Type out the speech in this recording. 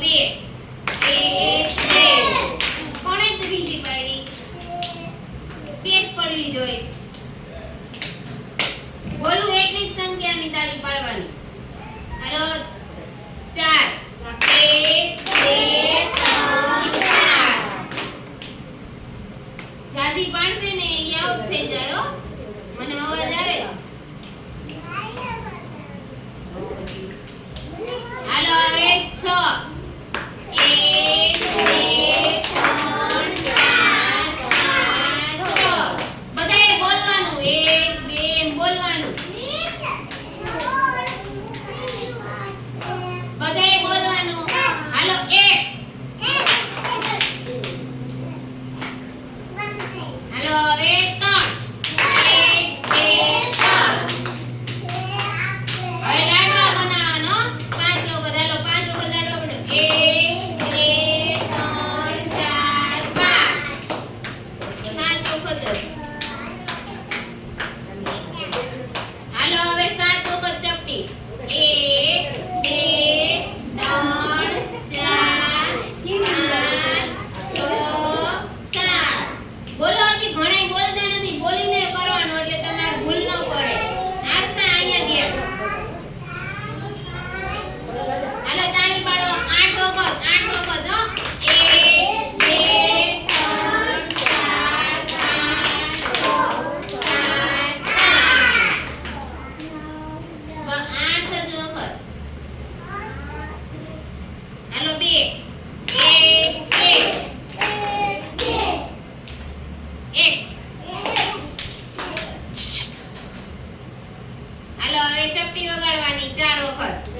બે, એક ત્રીજી પાડી? પેટ પડવી જોઈએ. બોલું એટલી જ સંખ્યાની તાળી પાડવાની. હાલો, ચાર. એક, બે, ત્રણ, ચાર. જાજી પાડશે ને, એ આઉટ થઈ જાય મને અવાજ આવે છે? હાલો હવે ત્રણ એક બે ત્રણ હવે લાડવા બનાવવાનો પાંચ વખત હાલો પાંચ વખત લાડવા બનાવો એક બે ત્રણ ચાર પાંચ પાંચ વખત જ. હાલો હવે સાત વખત ચપટી એક બે ત્રણ ચાર પાંચ છ સાત હજી ઘણાય બોલતા નથી, બોલીને કરવાનું એટલે તમારે ભૂલ ન પડે. આસા અહીંયા ધ્યાન હાલો, તાળી પાડો. આઠ વખત આઠ વખત હો આઠ. આઠ વખત. હાલો, બે એક એક એક હાલો હવે ચપટી વગાડવાની ચાર વખત.